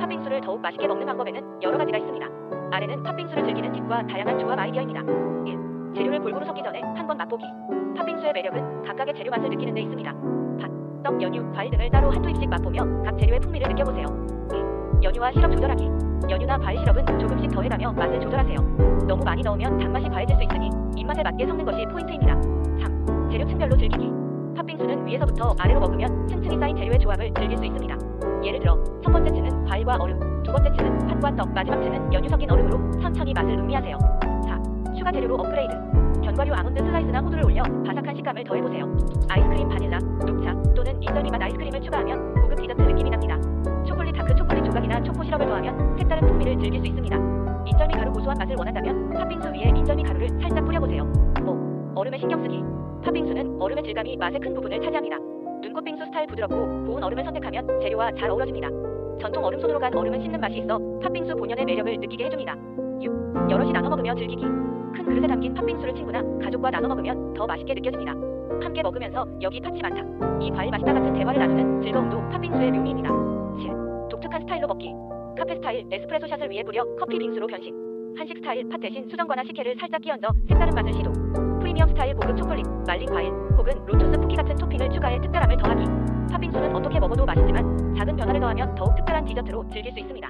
팥빙수를 더욱 맛있게 먹는 방법에는 여러 가지가 있습니다. 아래는 팥빙수를 즐기는 팁과 다양한 조합 아이디어입니다. 1. 재료를 골고루 섞기 전에 한 번 맛보기. 팥빙수의 매력은 각각의 재료 맛을 느끼는 데 있습니다. 팥, 떡, 연유, 과일 등을 따로 한두 입씩 맛보며 각 재료의 풍미를 느껴보세요. 2. 연유와 시럽 조절하기. 연유나 과일 시럽은 조금씩 더해가며 맛을 조절하세요. 너무 많이 넣으면 단맛이 과해질 수 있으니 입맛에 맞게 섞는 것이 포인트입니다. 3. 재료 층별로 즐기기. 팥빙수는 위에서부터 아래로 먹으면 층층이 쌓인 재료의 조합을 즐길 수 있습니다. 예를 들어 첫 번째 층은 과일과 얼음, 두 번째 층은 팥과 떡, 마지막 층은 연유 섞인 얼음으로 천천히 맛을 음미하세요. 4. 추가 재료로 업그레이드. 견과류 아몬드 슬라이스나 호두를 올려 바삭한 식감을 더해보세요. 아이스크림 바닐라, 녹차 또는 인절미 맛 아이스크림을 추가하면 고급 디저트 느낌이 납니다. 초콜릿 다크 초콜릿 조각이나 초코 시럽을 더하면 색다른 풍미를 즐길 수 있습니다. 인절미 가루 고소한 맛을 원한다면 팥빙수 위에 인절미 가루를 살짝 뿌려보세요. 5. 얼음에 신경 쓰기. 팥빙수는 얼음의 질감이 맛의 큰 부분을 차지합니다. 눈꽃 빙수 스타일 부드럽고 고운 얼음을 선택하면 재료와 잘 어우러집니다. 전통 얼음 손으로 간 얼음은 씹는 맛이 있어 팥빙수 본연의 매력을 느끼게 해줍니다. 6. 여럿이 나눠 먹으며 즐기기. 큰 그릇에 담긴 팥빙수를 친구나 가족과 나눠 먹으면 더 맛있게 느껴집니다. 함께 먹으면서 여기 팥이 많다. 이 과일 맛있다 같은 대화를 나누는 즐거움도 팥빙수의 묘미입니다. 7. 독특한 스타일로 먹기. 카페 스타일 에스프레소 샷을 위에 뿌려 커피 빙수로 변신. 한식 스타일 팥 대신 수정과나 식혜를 살짝 끼얹어 색다른 맛을 시도. 프리미엄 스타일 고급 초콜릿, 말린 과일, 혹은 로투스 쿠키 같은 토핑을 추가해 특별함을 더하기. 팥빙수는 어떻게 먹어도 맛있지만 작은 변화를 더하면 더욱 특별한 디저트로 즐길 수 있습니다.